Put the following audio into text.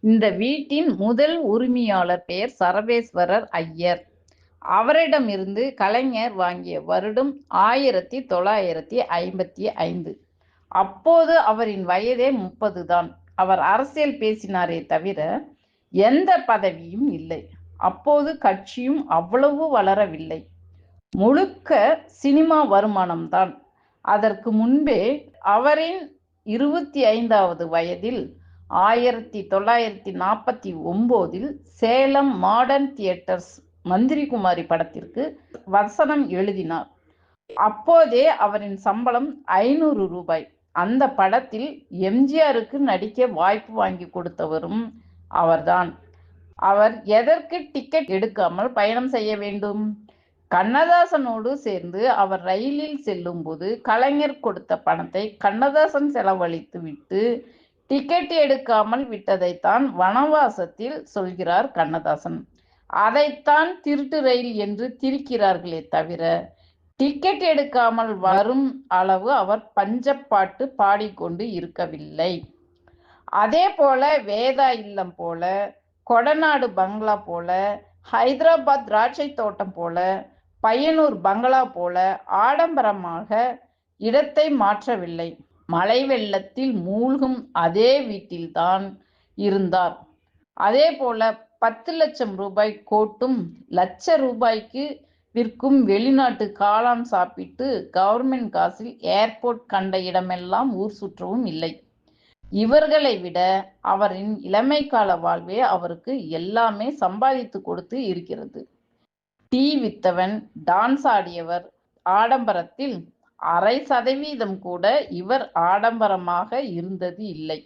இந்த வீட்டின் முதல் உரிமையாளர் பெயர் சரவேஸ்வரர் ஐயர். அவரிடமிருந்து கலைஞர் வாங்கிய வருடம் ஆயிரத்தி தொள்ளாயிரத்தி ஐம்பத்தி ஐந்து. அப்போது அவரின் வயதே முப்பது தான். அவர் அரசியல் பேசினாரே தவிர எந்த பதவியும் இல்லை. அப்போது கட்சியும் அவ்வளவு வளரவில்லை. முழுக்க சினிமா வருமானம்தான் அதற்கு முன்பே அவரின் இருபத்தி ஐந்தாவது வயதில் ஆயிரத்தி தொள்ளாயிரத்தி நாற்பத்தி ஒம்போதில் சேலம் மாடர்ன் தியேட்டர்ஸ் மந்திரிகுமாரி படத்திற்கு வசனம் எழுதினார். அப்போதே அவரின் சம்பளம் ஐநூறு ரூபாய். அந்த படத்தில் எம்ஜிஆருக்கு நடிக்க வாய்ப்பு வாங்கி கொடுத்தவரும் அவர்தான். அவர் எதற்கு டிக்கெட் எடுக்காமல் பயணம் செய்ய வேண்டும்? கண்ணதாசனோடு சேர்ந்து அவர் ரயிலில் செல்லும்போது கலைஞர் கொடுத்த பணத்தை கண்ணதாசன் செலவழித்து விட்டு டிக்கெட் எடுக்காமல் விட்டதைத்தான் வனவாசத்தில் சொல்கிறார் கண்ணதாசன். அதைத்தான் திருட்டு ரயில் என்று திரிக்கிறார்களே தவிர டிக்கெட் எடுக்காமல் வரும் அளவு அவர் பஞ்சப்பாட்டு பாடிக்கொண்டு இருக்கவில்லை. அதே போல வேதா இல்லம் போல கொடநாடு பங்களா போல ஹைதராபாத் திராட்சை தோட்டம் போல பையனூர் பங்களா போல ஆடம்பரமாக இடத்தை மாற்றவில்லை. மழை வெள்ளத்தில் மூழ்கும் அதே வீட்டில்தான் இருந்தார். அதே போல பத்து லட்சம் ரூபாய் கோட்டும் லட்ச ரூபாய்க்கு விற்கும் வெளிநாட்டு காளான் சாப்பிட்டு கவர்மெண்ட் காசில் ஏர்போர்ட் கண்ட இடமெல்லாம் ஊர் சுற்றவும் இல்லை. இவர்களை விட அவரின் இளமை கால வாழ்வே அவருக்கு எல்லாமே சம்பாதித்து கொடுத்து இருக்கிறது. டீ வித்தவன் டான்ஸ் ஆடியவர் ஆடம்பரத்தில் அரை சதவீதம் கூட இவர் ஆடம்பரமாக இருந்தது இல்லை.